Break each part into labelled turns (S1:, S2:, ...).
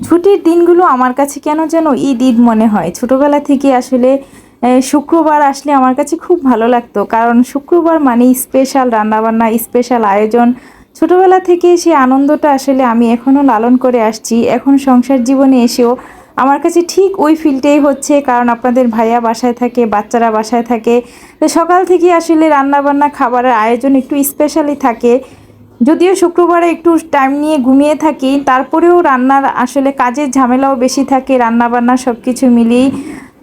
S1: ছুটির দিনগুলো আমার কাছে কেন যেন ঈদ ঈদ মনে হয়? ছোটোবেলা থেকে আসলে শুক্রবার আসলে আমার কাছে খুব ভালো লাগতো। কারণ শুক্রবার মানে স্পেশাল রান্নাবান্না স্পেশাল আয়োজন। ছোটোবেলা থেকে সেই আনন্দটা আসলে আমি এখনও লালন করে আসছি। এখন সংসার জীবনে এসেও আমার কাছে ঠিক ওই ফিলটাই হচ্ছে। কারণ আপনাদের ভাইয়া বাসায় থাকে, বাচ্চারা বাসায় থাকে। তো সকাল থেকে আসলে রান্নাবান্না, খাবারের আয়োজন একটু স্পেশালি থাকে। যদিও শুক্রবারে একটু টাইম নিয়ে ঘুমিয়ে থাকি, তারপরেও রান্নার আসলে কাজের ঝামেলাও বেশি থাকে রান্না বান্না সব কিছু মিলিয়ে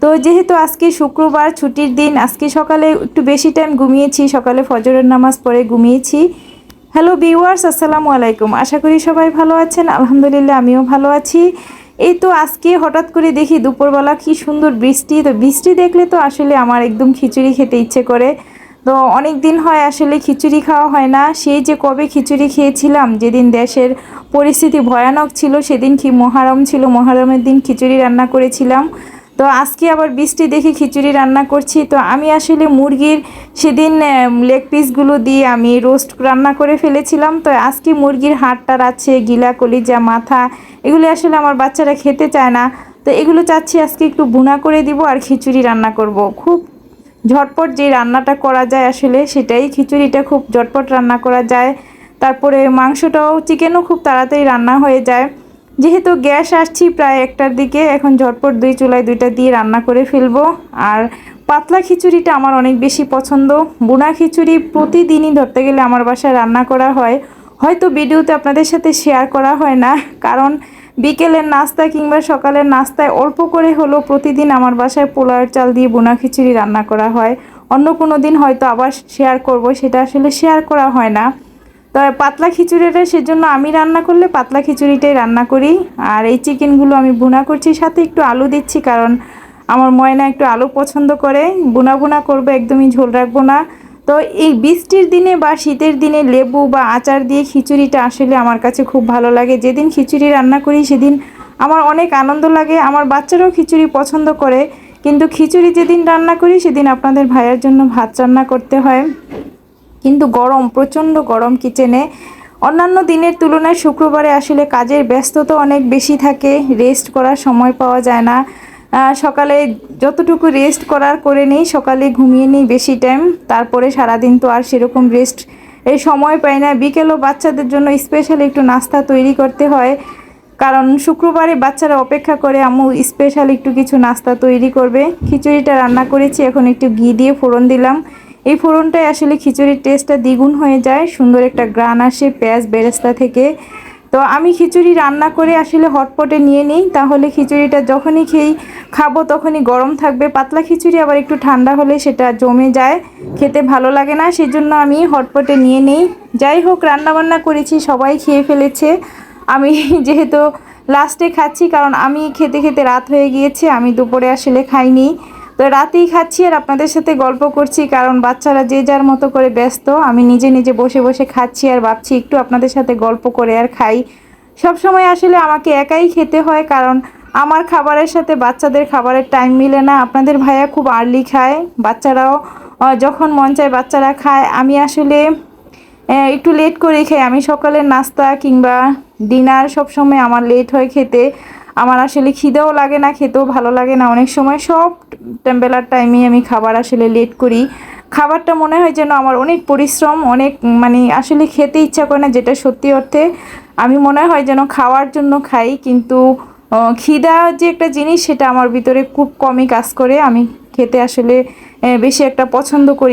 S1: তো যেহেতু আজকে শুক্রবার, ছুটির দিন, আজকে সকালে একটু বেশি টাইম ঘুমিয়েছি, সকালে ফজরের নামাজ পড়ে ঘুমিয়েছি। হ্যালো ভিউয়ার্স আসসালামু আলাইকুম। আশা করি সবাই ভালো আছেন, আলহামদুলিল্লাহ আমিও ভালো আছি। এই তো আজকে হঠাৎ করে দেখি দুপুরবেলা কি সুন্দর বৃষ্টি, তো বৃষ্টি দেখলে তো আসলে আমার একদম খিচুড়ি খেতে ইচ্ছে করে। তো অনেক দিন হয় আসলে খিচুড়ি খাওয়া হয় না। সেই যে কবে খিচুড়ি খেয়েছিলাম, যেদিন দেশের পরিস্থিতি ভয়ানক ছিল, সেদিন কি মহারম ছিল, মহারমের দিন খিচুড়ি রান্না করেছিলাম। তো আজকে আবার বৃষ্টি দেখে খিচুড়ি রান্না করছি। তো আমি আসলে মুরগির সেদিন লেগ পিসগুলো দিয়ে আমি রোস্ট রান্না করে ফেলেছিলাম। তো আজকে মুরগির হাড়টার আছে, গিলা, কলিজা, মাথা, এগুলি আসলে আমার বাচ্চারা খেতে চায় না। তো এগুলো চাচ্ছি আজকে একটু বুনা করে দিব আর খিচুড়ি রান্না করব। খুব ঝটপট যে রান্নাটা করা যায় আসলে সেটাই, খিচুড়িটা খুব ঝটপট রান্না করা যায়। তারপরে মাংসটাও, চিকেনও খুব তাড়াতাড়ি রান্না হয়ে যায়। যেহেতু গ্যাস আসছি প্রায় একটার দিকে, এখন ঝটপট দুই চুলায় দুইটা দিয়ে রান্না করে ফেলব। আর পাতলা খিচুড়িটা আমার অনেক বেশি পছন্দ। বোনা খিচুড়ি প্রতিদিনই ধরতে গেলে আমার বাসায় রান্না করা হয়। হয়তো ভিডিওতে আপনাদের সাথে শেয়ার করা হয় না, কারণ বিকেলের নাস্তা কিংবা সকালের নাস্তায় অল্প করে হলেও প্রতিদিন আমার বাসায় পোলার চাল দিয়ে বোনা খিচুড়ি রান্না করা হয়। অন্য কোনো দিন হয়তো আবার শেয়ার করব, সেটা আসলে শেয়ার করা হয় না। তবে পাতলা খিচুড়িটা সেজন্য আমি রান্না করলে পাতলা খিচুড়িটাই রান্না করি। আর এই চিকেনগুলো আমি বুনা করছি, সাথে একটু আলু দিচ্ছি কারণ আমার ময়না একটু আলু পছন্দ করে। বোনা বোনা করব, একদমই ঝোল রাখব না। তো এই বৃষ্টির দিনে বা শীতের দিনে লেবু বা আচার দিয়ে খিচুড়িটা আসলে আমার কাছে খুব ভালো লাগে। যেদিন খিচুড়ি রান্না করি, সেদিন আমার অনেক আনন্দ লাগে। আমার বাচ্চারাও খিচুড়ি পছন্দ করে। কিন্তু খিচুড়ি যেদিন রান্না করি, সেদিন আপনাদের ভাইয়ের জন্য ভাত রান্না করতে হয়। কিন্তু গরম, প্রচণ্ড গরম কিচেনে। অন্যান্য দিনের তুলনায় শুক্রবারে আসলে কাজের ব্যস্ততা অনেক বেশি থাকে। রেস্ট করার সময় পাওয়া যায় না। সকালে যতটুকু রেস্ট করার করে নিই, সকালে ঘুমিয়ে নিই বেশি টাইম তারপরে সারাদিন তো আর সেরকম রেস্ট এই সময় পাই না। বিকেলও বাচ্চাদের জন্য স্পেশাল একটু নাস্তা তৈরি করতে হয়, কারণ শুক্রবারে বাচ্চারা অপেক্ষা করে, আম্মু স্পেশাল একটু কিছু নাস্তা তৈরি করবে। খিচুড়িটা রান্না করেছি, এখন একটু ঘি দিয়ে ফোড়ন দিলাম। এই ফোড়নটাই আসলে খিচুড়ির টেস্টটা দ্বিগুণ হয়ে যায়, সুন্দর একটা গ্রান আসে পেঁয়াজ বেরেস্তা থেকে। তো আমি খিচুড়ি রান্না করে আসলে হটপটে নিয়ে নিই, তাহলে খিচুড়িটা যখনই খেয়েই খাব তখনই গরম থাকবে। পাতলা খিচুড়ি আবার একটু ঠান্ডা হলে সেটা জমে যায়, খেতে ভালো লাগে না, সেজন্য আমি হটপটে নিয়ে নিই। যাই হোক, রান্নাবান্না করেছি, সবাই খেয়ে ফেলেছে। আমি যেহেতু লাস্টে খাচ্ছি, কারণ আমি খেতে খেতে রাত হয়ে গিয়েছে, আমি দুপুরে আসলে খাইনি। তো রাতেই খাচ্ছি আর আপনাদের সাথে গল্প করছি, কারণ বাচ্চারা যে যার মতো করে ব্যস্ত, আমি নিজে নিজে বসে বসে খাচ্ছি আর ভাবছি একটু আপনাদের সাথে গল্প করে আর খাই। সব সময় আসলে আমাকে একাই খেতে হয়, কারণ আমার খাবারের সাথে বাচ্চাদের খাবারের টাইম মিলে না। আপনাদের ভাইয়া খুব আর্লি খায়, বাচ্চারাও যখন মন চায় বাচ্চারা খায়। আমি আসলে একটু লেট করে খাই। আমি সকালের নাস্তা কিংবা ডিনার সব সময় আমার লেট হয় খেতে। আমার আসলে খিদেও লাগে না, খেতেও ভালো লাগে না। অনেক সময় সব বেলার টাইমে আমি খাবার আসলে লেট করি। খাবারটা মনে হয় যেন আমার অনেক পরিশ্রম, অনেক মানে আসলে খেতে ইচ্ছা করে না, যেটা সত্যি অর্থে আমি মনে হয় যেন খাওয়ার জন্য খাই। কিন্তু খিদা যে একটা জিনিস, সেটা আমার ভিতরে খুব কমই কাজ করে। আমি খেতে আসলে বেশি একটা পছন্দ করি